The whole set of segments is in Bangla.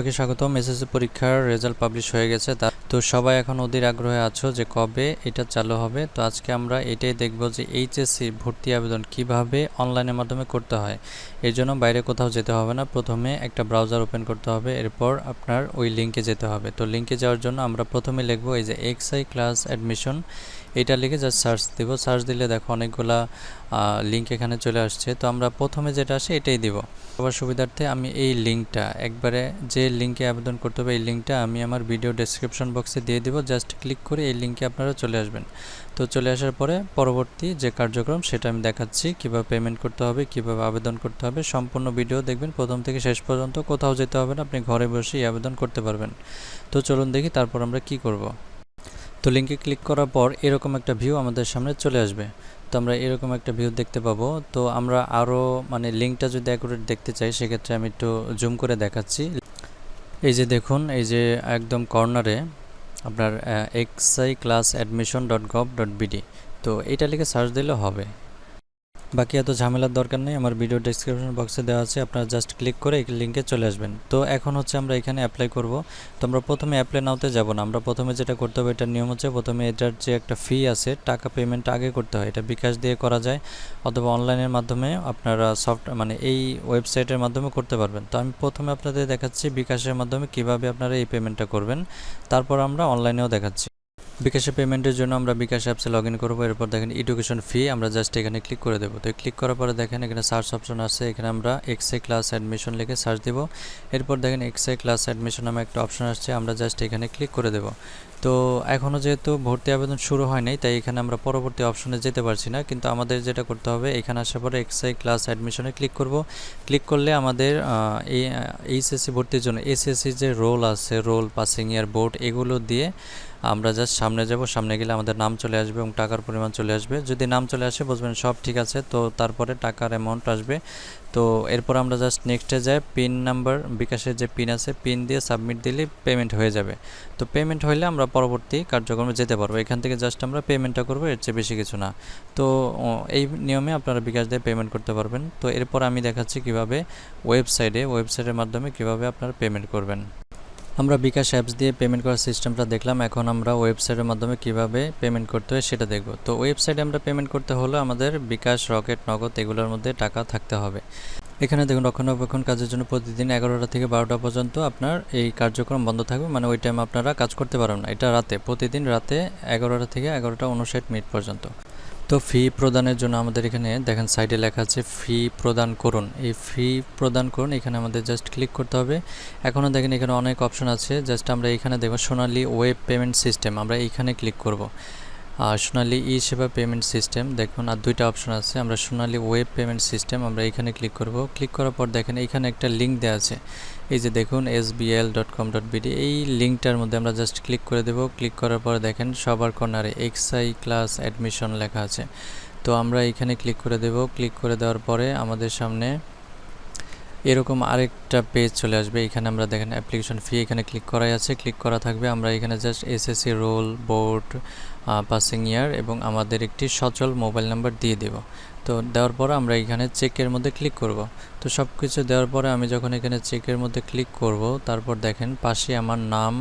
সবাইকে স্বাগতম। এসএসসি পরীক্ষার রেজাল্ট পাবলিশ হয়ে গেছে। তা তো সবাই এখন অধীর আগ্রহে আছো যে কবে এটা চালু হবে? তো আজকে আমরা এটাই দেখব যে এইচএসসি ভর্তি আবেদন কীভাবে অনলাইনের মাধ্যমে করতে হয়। এর জন্য বাইরে কোথাও যেতে হবে না। প্রথমে একটা ব্রাউজার ওপেন করতে হবে। এরপর আপনার ওই লিঙ্কে যেতে হবে। তো লিঙ্কে যাওয়ার জন্য আমরা প্রথমে লিখব এই যে এক্সআই ক্লাস অ্যাডমিশন এটা লিখে জাস্ট সার্চ দিব। সার্চ দিলে দেখো অনেকগুলা লিঙ্ক এখানে চলে আসছে। তো আমরা প্রথমে যেটা আসে এটাই দিব। সবার সুবিধার্থে আমি এই লিঙ্কটা একবারে যে লিঙ্কে আবেদন করতে হবে, এই লিঙ্কটা আমি আমার ভিডিও ডেসক্রিপশন বক্সে দিয়ে দিব জাস্ট ক্লিক করে এই লিঙ্কে আপনারা চলে আসবেন। তো চলে আসার পরে পরবর্তী যে কার্যক্রম, সেটা আমি দেখাচ্ছি, কীভাবে পেমেন্ট করতে হবে, কীভাবে আবেদন করতে হবে, সম্পূর্ণ ভিডিও দেখবেন, প্রথম থেকে শেষ পর্যন্ত কোথাও যেতে হবে না, আপনি ঘরে বসেই আবেদন করতে পারবেন। তো চলুন দেখি তারপর আমরা কি করব। তো লিঙ্কে ক্লিক করার পর এরকম একটা ভিউ আমাদের সামনে চলে আসবে। তো আমরা এরকম একটা ভিউ দেখতে পাবো। তো আমরা আরও মানে লিঙ্কটা যদি অ্যাকুরেট দেখতে চাই, সেক্ষেত্রে আমি একটু জুম করে দেখাচ্ছি। এই যে দেখুন, এই যে একদম কর্নারে আপনার XI class admission dot gov dot BD তো এটা লিখে সার্চ দিলে হবে। বাকি এত ঝামেলার দরকার নেই, আমার ভিডিও ডেসক্রিপশন বক্সে দেওয়া আছে, আপনারা জাস্ট ক্লিক করে এই লিঙ্কে চলে আসবেন। তো এখন হচ্ছে আমরা এখানে অ্যাপ্লাই করব। তো আমরা প্রথমে অ্যাপ্লাই নাওতে যাব না, আমরা প্রথমে যেটা করতে হবে এটার নিয়ম হচ্ছে প্রথমে এটার যে একটা ফি আছে, টাকা পেমেন্ট আগে করতে হয়। এটা বিকাশ দিয়ে করা যায়, অথবা অনলাইনের মাধ্যমে আপনারা সফট মানে এই ওয়েবসাইটের মাধ্যমে করতে পারবেন। তো আমি প্রথমে আপনাদের দেখাচ্ছি বিকাশের মাধ্যমে কীভাবে আপনারা এই পেমেন্টটা করবেন। তারপর আমরা অনলাইনেও দেখাচ্ছি। বিকাশে পেমেন্টের জন্য আমরা বিকাশ অ্যাপসে লগ ইন করব। এরপর দেখেন এডুকেশন ফি আমরা জাস্ট এখানে ক্লিক করে দেবো। তো ক্লিক করার পরে দেখেন এখানে সার্চ অপশন আছে, এখানে আমরা এক্সএ ক্লাস অ্যাডমিশন লিখে সার্চ দিব। এরপর দেখেন এক্সএ ক্লাস অ্যাডমিশন নামে একটা অপশন আসছে, আমরা জাস্ট এখানে ক্লিক করে দেবো। তো এখনও যেহেতু ভর্তি আবেদন শুরু হয় নাই, তাই এখানে আমরা পরবর্তী অপশনে যেতে পারছি না। কিন্তু আমাদের যেটা করতে হবে, এখানে আসার পরে এক্সআই ক্লাস অ্যাডমিশনে ক্লিক করব। ক্লিক করলে আমাদের এই এইচএসসি ভর্তির জন্য এসএসসি যে রোল আছে রোল পাসিং ইয়ার বোর্ড এগুলো দিয়ে আমরা জাস্ট সামনে যাব, সামনে গেলে আমাদের নাম চলে আসবে এবং টাকার পরিমাণ চলে আসবে। যদি নাম চলে আসে, বুঝবেন সব ঠিক আছে, তো তারপরে টাকার অ্যামাউন্ট আসবে। তো এরপর আমরা জাস্ট নেক্সটে যাই পিন নাম্বার বিকাশের যে পিন আছে পিন দিয়ে সাবমিট দিলে পেমেন্ট হয়ে যাবে। তো পেমেন্ট হইলে আমরা পরবর্তী কার্যক্রমে যেতে পারব। এখান থেকে জাস্ট আমরা পেমেন্টটা করব, এর চেয়ে বেশি কিছু না। তো এই নিয়মে আপনারা বিকাশ দিয়ে পেমেন্ট করতে পারবেন। তো এরপর আমি দেখাচ্ছি কীভাবে ওয়েবসাইটে ওয়েবসাইটের মাধ্যমে কীভাবে আপনারা পেমেন্ট করবেন। আমরা বিকাশ অ্যাপস দিয়ে পেমেন্ট করার সিস্টেমটা দেখলাম। এখন আমরা ওয়েবসাইটের মাধ্যমে কীভাবে পেমেন্ট করতে হয় সেটা দেখব। তো ওয়েবসাইটে আমরা পেমেন্ট করতে হলে আমাদের বিকাশ, রকেট, নগদ এগুলোর মধ্যে টাকা থাকতে হবে। এখানে দেখুন, রক্ষণাবেক্ষণ কাজের জন্য প্রতিদিন এগারোটা থেকে বারোটা পর্যন্ত আপনার এই কার্যক্রম বন্ধ থাকবে। মানে ওই টাইম আপনারা কাজ করতে পারবেন না। এটা রাতে, প্রতিদিন রাতে এগারোটা থেকে এগারোটা উনষাট মিনিট পর্যন্ত। তো ফি প্রদানের জন্য আমাদের এখানে দেখেন সাইডে লেখা আছে ফি প্রদান করুন। এই ফি প্রদান করুন, এখানে আমাদের জাস্ট ক্লিক করতে হবে। এখনও দেখেন এখানে অনেক অপশন আছে। জাস্ট আমরা এখানে দেখব সোনালি ওয়েব পেমেন্ট সিস্টেম আমরা এইখানে ক্লিক করব। সোনালি ই সেবা পেমেন্ট সিস্টেম দেখুন, আর দুইটা অপশন আছে। আমরা সোনালি ওয়েব পেমেন্ট সিস্টেম আমরা এখানে ক্লিক করব। ক্লিক করার পর দেখেন, এখানে একটা লিঙ্ক দেওয়া আছে। এই যে দেখুন S dot com dot BD এই লিঙ্কটার মধ্যে আমরা জাস্ট ক্লিক করে দেব। ক্লিক করার পর দেখেন, সবার কর্নারে এক্সআই ক্লাস অ্যাডমিশন লেখা আছে। তো আমরা এখানে ক্লিক করে দেব। ক্লিক করে দেওয়ার পরে আমাদের সামনে এরকম আরেকটা পেজ চলে আসবে। এখানে আমরা দেখেন অ্যাপ্লিকেশন ফি এখানে ক্লিক করাই আছে। ক্লিক করা থাকবে, আমরা এখানে just SSC roll board passing year এবং আমাদের একটি সচল মোবাইল নাম্বার দিয়ে দেব। তো দেওয়ার পরে আমরা এখানে চেকের মধ্যে ক্লিক করব। তো সব কিছু দেওয়ার পরে আমি যখন এখানে চেকের মধ্যে ক্লিক করব, তারপর দেখেন পাশে আমার নাম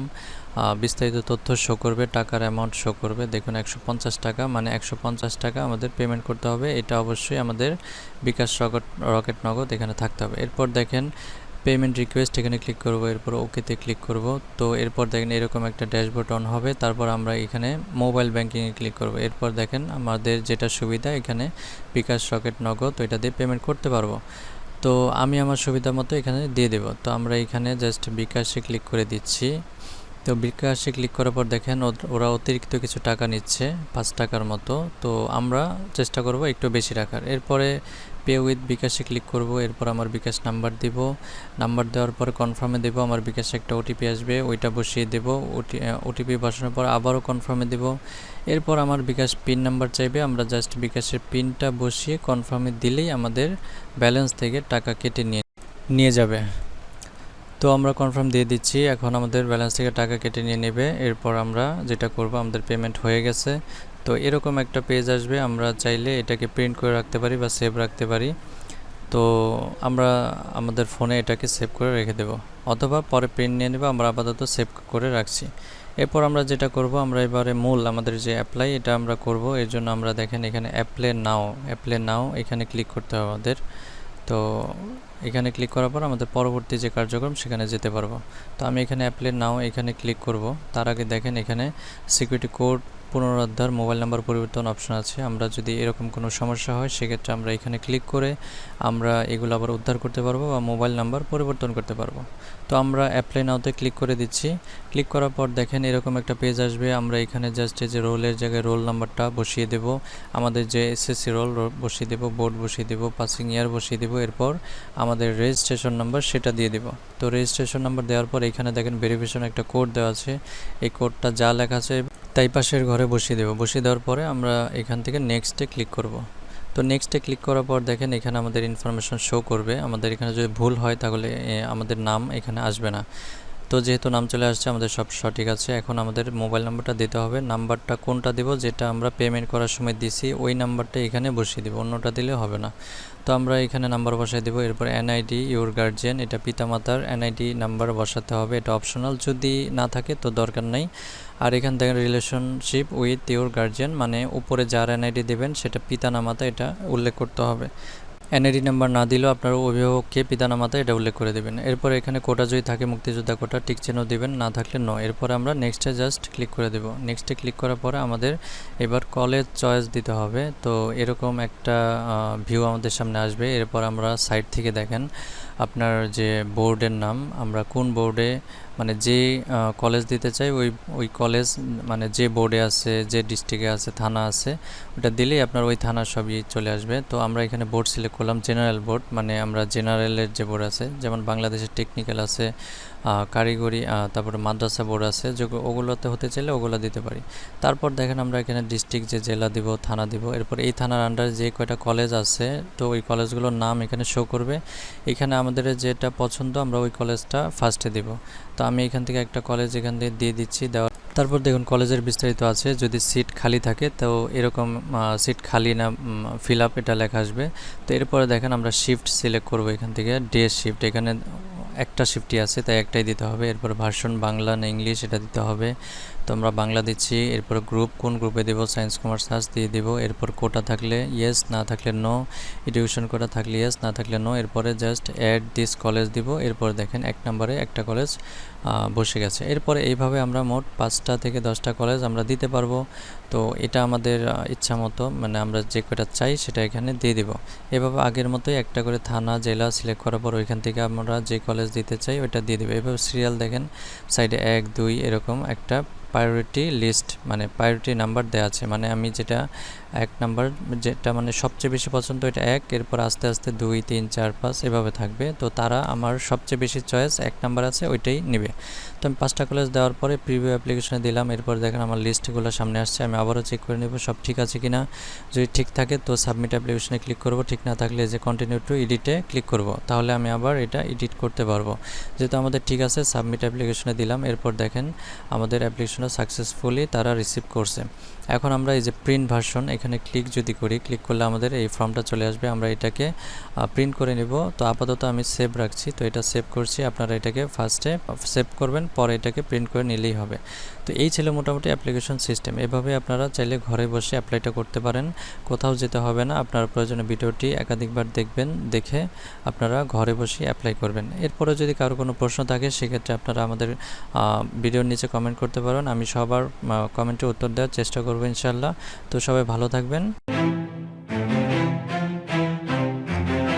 বিস্তারিত তথ্য শো করবে, টাকার অ্যামাউন্ট শো করবে। দেখুন একশো পঞ্চাশ টাকা মানে একশো পঞ্চাশ টাকা আমাদের পেমেন্ট করতে হবে। এটা অবশ্যই আমাদের বিকাশ রকেট রকেট নগদ এখানে থাকতে হবে। এরপর দেখেন পেমেন্ট রিকোয়েস্ট এখানে ক্লিক করব, এরপর ওকেতে ক্লিক করব। তো এরপর দেখেন এরকম একটা ড্যাশবোর্ড অন হবে, তারপর আমরা এখানে মোবাইল ব্যাঙ্কিংয়ে ক্লিক করব। এরপর দেখেন আমাদের যেটা সুবিধা, এখানে বিকাশ রকেট নগদ, তো এটা দিয়ে পেমেন্ট করতে পারব। তো আমি আমার সুবিধা মতো এখানে দিয়ে দেব। তো আমরা এখানে জাস্ট বিকাশে ক্লিক করে দিচ্ছি। তো বিকাশে ক্লিক করার পর দেখেন ওরা অতিরিক্ত কিছু টাকা নিচ্ছে, পাঁচ টাকার মতো। তো আমরা চেষ্টা করব একটু বেশি রাখার। এরপরে পে উইথ বিকাশে ক্লিক করব, এরপর আমার বিকাশ নাম্বার দিব। নাম্বার দেওয়ার পরে কনফার্মে দেব, আমার বিকাশে একটা ওটিপি আসবে, ওইটা বসিয়ে দেব। ওটিপি বসানোর পর আবারও কনফার্মে দেব। এরপর আমার বিকাশ পিন নাম্বার চাইবে, আমরা জাস্ট বিকাশের পিনটা বসিয়ে কনফার্মে দিলেই আমাদের ব্যালেন্স থেকে টাকা কেটে নিয়ে নিয়ে যাবে। তো আমরা কনফার্ম দিয়ে দিচ্ছি, এখন আমাদের ব্যালেন্স থেকে টাকা কেটে নিয়ে নেবে। এরপর আমরা যেটা করব, আমাদের পেমেন্ট হয়ে গেছে। তো এরকম একটা পেজ আসবে, আমরা চাইলে এটাকে প্রিন্ট করে রাখতে পারি বা সেভ রাখতে পারি। তো আমরা আমাদের ফোনে এটাকে সেভ করে রেখে দেব। অথবা পরে প্রিন্ট নিয়ে নেব, আমরা আপাতত সেভ করে রাখছি। এরপর আমরা যেটা করব, আমরা এবারে মূল আমাদের যে অ্যাপ্লাই এটা আমরা করব। এর জন্য আমরা দেখেন এখানে অ্যাপ্লে নাও অ্যাপ্লে নাও এখানে ক্লিক করতে হবে আমাদের। তো এখানে ক্লিক করার পর আমাদের পরবর্তী যে কার্যক্রম, সেখানে যেতে পারব। তো আমি এখানে অ্যাপ্লে নাও এখানে ক্লিক করব। তার আগে দেখেন এখানে সিকিউরিটি কোড পুনরুদ্ধার, মোবাইল নাম্বার পরিবর্তন অপশন আছে। আমরা যদি এরকম কোনো সমস্যা হয়, সেক্ষেত্রে আমরা এখানে ক্লিক করে আমরা এগুলো আবার উদ্ধার করতে পারব বা মোবাইল নাম্বার পরিবর্তন করতে পারব। তো আমরা অ্যাপ্লাই নাওতে ক্লিক করে দিচ্ছি। ক্লিক করার পর দেখেন এরকম একটা পেজ আসবে। আমরা এখানে জাস্ট যে রোলের জায়গায় রোল নাম্বারটা বসিয়ে দেব। আমাদের যে এসএসসি রোল বসিয়ে দেব বোর্ড বসিয়ে দেব পাসিং ইয়ার বসিয়ে দেব। এরপর আমাদের রেজিস্ট্রেশন নাম্বার সেটা দিয়ে দেব। তো রেজিস্ট্রেশন নাম্বার দেওয়ার পর এখানে দেখেন ভেরিফিকেশন একটা কোড দেওয়া আছে। এই কোডটা যা লেখা আছে তাই পাশের ঘরে বসিয়ে দেবো। বসিয়ে দেওয়ার পরে আমরা এখান থেকে নেক্সটে ক্লিক করব। তো নেক্সটে ক্লিক করার পর দেখেন এখানে আমাদের ইনফরমেশন শো করবে। আমাদের এখানে যদি ভুল হয় তাহলে আমাদের নাম এখানে আসবে না। তো যেহেতু নাম চলে আসছে, আমাদের সব সঠিক আছে। এখন আমাদের মোবাইল নাম্বারটা দিতে হবে। নাম্বারটা কোনটা দেব? যেটা আমরা পেমেন্ট করার সময় দিছি, ওই নাম্বারটা এখানে বসিয়ে দেবো। অন্যটা দিলে হবে না। তো আমরা এখানে নাম্বার বসাই দেবো। এরপর এনআইডি ইউর গার্জিয়ান এটা পিতামাতার এনআইডি নাম্বার বসাতে হবে। এটা অপশনাল যদি না থাকে, তো দরকার নেই। আর এখান থেকে রিলেশনশিপ উইথ ইউর গার্জিয়ান মানে উপরে যার এনআইডি দেবেন, সেটা পিতা নামাতা এটা উল্লেখ করতে হবে। এনআইডি নাম্বার না দিলেও আপনার অভিভাবককে পিতানামাতা এটা উল্লেখ করে দেবেন। এরপর এখানে কোটা যদি থাকে, মুক্তিযোদ্ধা কোটা টিক চিহ্ন দেবেন, না থাকলে ন এরপর আমরা নেক্সটে জাস্ট ক্লিক করে দেব। নেক্সটে ক্লিক করার পরে আমাদের এবার কলেজ চয়েস দিতে হবে। তো এরকম একটা ভিউ আমাদের সামনে আসবে। এরপর আমরা সাইট থেকে দেখেন, আপনার যে বোর্ডের নাম, আমরা কোন বোর্ডে মানে যে কলেজ দিতে চাই, ওই ওই কলেজ মানে যে বোর্ডে আছে, যে ডিস্ট্রিক্টে আছে, থানা আছে, ওটা দিলেই আপনার ওই থানা সবই চলে আসবে। তো আমরা এখানে বোর্ড সিলেক্ট করলাম জেনারেল বোর্ড মানে আমরা জেনারেলের যে বোর্ড আছে, যেমন বাংলাদেশের টেকনিক্যাল আছে কারিগরি তারপরে মাদ্রাসা বোর্ড আছে, যে ওগুলোতে হতে চাইলে ওগুলো দিতে পারি। তারপর দেখেন আমরা এখানে ডিস্ট্রিক্ট যে জেলা দিব, থানা দিব, এরপর এই থানার আন্ডারে যে কয়টা কলেজ আছে, তো ওই কলেজগুলোর নাম এখানে শো করবে। এখানে আমাদের যেটা পছন্দ, আমরা ওই কলেজটা ফার্স্টে দিব। তো আমি এখান থেকে একটা কলেজ এখান থেকে দিয়ে দিচ্ছি, দেওয়ার তারপর দেখুন কলেজের বিস্তারিত আছে, যদি সিট খালি থাকে, তো এরকম সিট খালি না ফিল আপ এটা লেখা আসবে। তো এরপরে দেখেন আমরা শিফট সিলেক্ট করব এখান থেকে ডে শিফট এখানে একটা শিফটই আছে, তাই একটাই দিতে হবে। এরপর ভার্সন বাংলা না ইংলিশ এটা দিতে হবে। তো আমরা বাংলা দিচ্ছি, এরপর গ্রুপ কোন গ্রুপে দেবো? সায়েন্স কমার্স আর্টস দিয়ে দেবো। এরপর কোটা থাকলে ইয়েস না থাকলে নো এডুকেশন কোটা থাকলে ইয়েস না থাকলে নো এরপরে জাস্ট অ্যাড দিস কলেজ দিব। এরপর দেখেন এক নম্বরে একটা কলেজ বসে গেছে। এরপরে এইভাবে আমরা মোট পাঁচটা থেকে দশটা কলেজ আমরা দিতে পারব। তো এটা আমাদের ইচ্ছা মতো মানে আমরা যে কটা চাই সেটা এখানে দিয়ে দিব। এভাবে আগের মতোই একটা করে থানা, জেলা সিলেক্ট করার পর ওইখান থেকে আমরা যে কলেজ দিতে চাই ওইটা দিয়ে দেবো। এভাবে সিরিয়াল দেখেন সাইডে এক, দুই এরকম একটা প্রায়োরিটি লিস্ট মানে প্রায়োরিটি নাম্বার দেওয়া আছে। মানে আমি যেটা এক নাম্বার যেটা মানে সবচেয়ে বেশি পছন্দ এটা এক, এরপর আস্তে আস্তে দুই, তিন, চার, পাঁচ এভাবে থাকবে। তো তারা আমার সবচেয়ে বেশি চয়েস এক নাম্বার আছে, ওইটাই নেবে। তো আমি পাঁচটা কলেজ দেওয়ার পরে প্রিভিউ অ্যাপ্লিকেশনে দিলাম, এরপর দেখেন আমার লিস্টগুলো সামনে আসছে, আমি আবারও চেক করে নেব সব ঠিক আছে কিনা। যদি ঠিক থাকে তো সাবমিট অ্যাপ্লিকেশনে ক্লিক করব, ঠিক না থাকলে যে কন্টিনিউ টু এডিটে ক্লিক করব। তাহলে আমি আবার এটা এডিট করতে পারব। যেহেতু আমাদের ঠিক আছে সাবমিট অ্যাপ্লিকেশনে দিলাম, এরপর দেখেন আমাদের অ্যাপ্লিকেশনটা সাকসেসফুলি তারা রিসিভ করছে। এখন আমরা এই যে প্রিন্ট ভার্সন এখানে ক্লিক যদি করি ক্লিক করলে আমাদের এই ফর্মটা চলে আসবে। আমরা এটাকে প্রিন্ট করে নিব। তো আপাতত আমি সেভ রাখছি। তো এটা সেভ করছি। আপনারা এটাকে ফার্স্টে সেভ করবেন। পরে এটাকে প্রিন্ট করে নিলেই হবে। তো এই ছিল মোটামুটি অ্যাপ্লিকেশন সিস্টেম এভাবে আপনারা চাইলে ঘরে বসে অ্যাপ্লাইটা করতে পারেন। কোথাও যেতে হবে না। আপনার প্রয়োজনে ভিডিওটি একাধিকবার দেখবেন, দেখে আপনারা ঘরে বসে অ্যাপ্লাই করবেন। এরপরে যদি কারও কোনো প্রশ্ন থাকে, সেক্ষেত্রে আপনারা আমাদের ভিডিওর নিচে কমেন্ট করতে পারেন। আমি সবার কমেন্টে উত্তর দেওয়ার চেষ্টা করব ইনশাল্লাহ। তো সবাই ভালো থাকবেন।